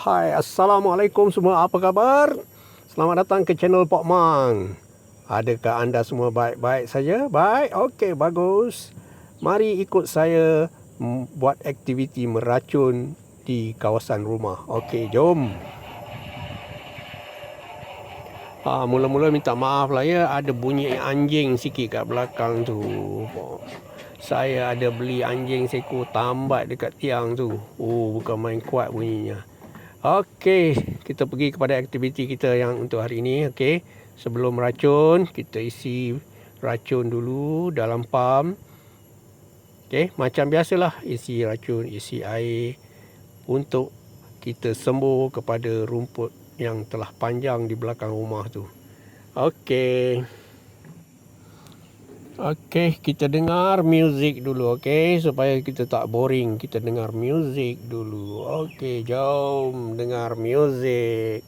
Hai, Assalamualaikum semua. Apa khabar? Selamat datang ke channel Pok Mang. Adakah anda semua baik-baik saja? Baik? Okey, bagus. Mari ikut saya buat aktiviti meracun di kawasan rumah. Okey, jom. Ha, mula-mula minta maaf lah ya, ada bunyi anjing sikit kat belakang tu. Saya ada beli anjing seko tambat dekat tiang tu. Oh, bukan main kuat bunyinya. Okey, kita pergi kepada aktiviti kita yang untuk hari ini. Okey, sebelum racun, kita isi racun dulu dalam pam. Okey, macam biasalah isi racun, isi air untuk kita sembuh kepada rumput yang telah panjang di belakang rumah tu. Okey. Okey, kita dengar muzik dulu, okey, supaya kita tak boring. Kita dengar muzik dulu. Okey, jom dengar muzik.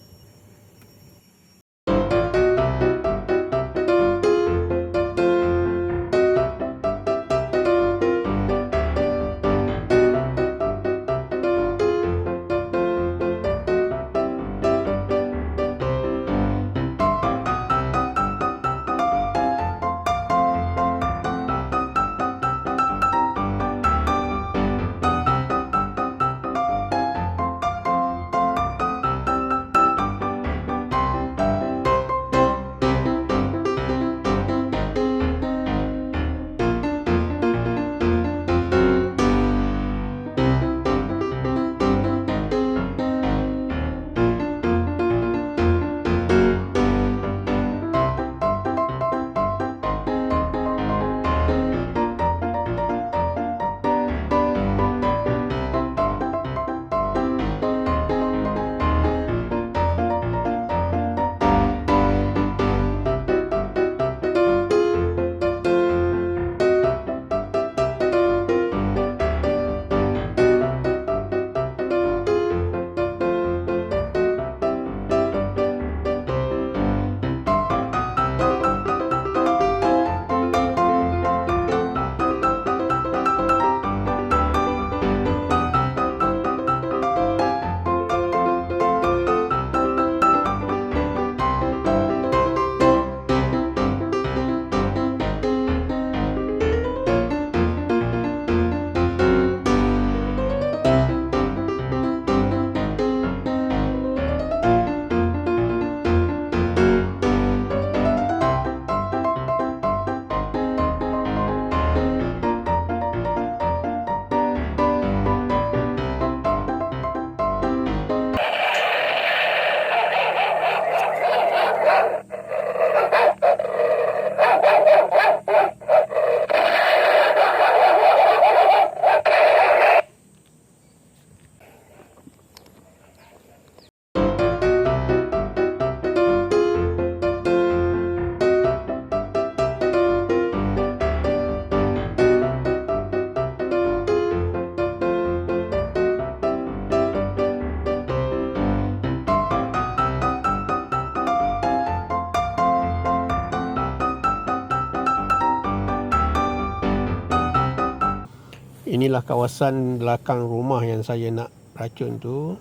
Inilah kawasan belakang rumah yang saya nak racun tu.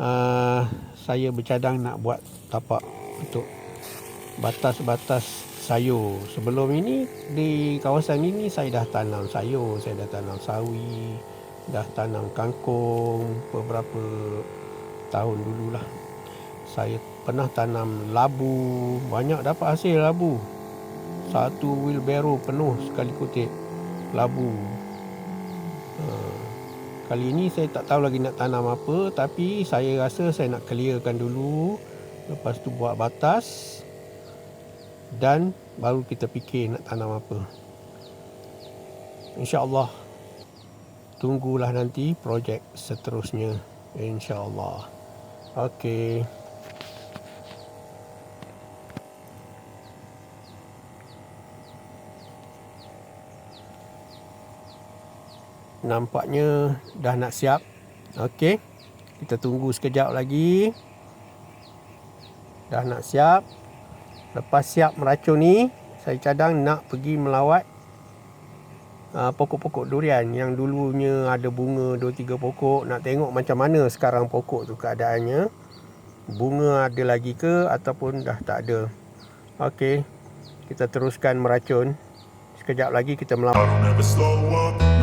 Uh, saya bercadang nak buat tapak untuk batas-batas sayur. Sebelum ini di kawasan ini saya dah tanam sayur saya dah tanam sawi dah tanam kangkung beberapa tahun dululah. Saya pernah tanam labu banyak dapat hasil labu. Satu wheelbarrow penuh sekali kutip labu Hmm. Kali ini saya tak tahu lagi nak tanam apa Tapi saya rasa saya nak clearkan dulu. Lepas tu buat batas Dan baru kita fikir nak tanam apa. InsyaAllah. Tunggulah nanti projek seterusnya. InsyaAllah. Okey nampaknya dah nak siap. Okey. Kita tunggu sekejap lagi. Dah nak siap. Lepas siap meracun ni, saya cadang nak pergi melawat uh, pokok-pokok durian yang dulunya ada bunga 2 3 pokok nak tengok macam mana sekarang pokok tu keadaannya bunga ada lagi ke ataupun dah tak ada okey kita teruskan meracun sekejap lagi kita melawan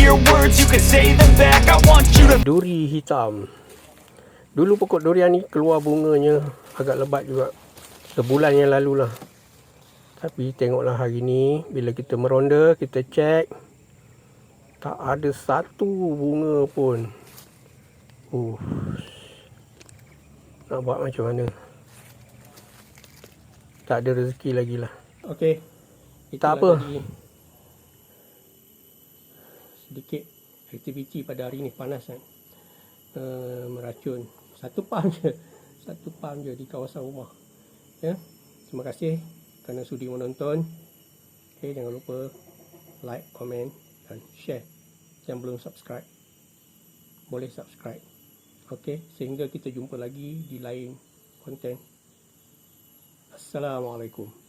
want you to hear words, you can say them back. I want you to duri hitam. Dulu pokok durian ni keluar bunganya agak lebat juga. Sebulan yang lalu lah. Tapi tengoklah hari ni bila kita meronda kita cek tak ada satu bunga pun. Uh. nak buat macam mana? Tak ada rezeki lagi lah. Ok Itulah apa. tadi sedikit aktiviti pada hari ni panas kan. Uh, meracun. Satu pam je. Satu pam je di kawasan rumah. Ya. Terima kasih kerana sudi menonton. Okay, jangan lupa like komen dan share. Yang belum subscribe boleh subscribe. Okey sehingga kita jumpa lagi di lain konten. Assalamualaikum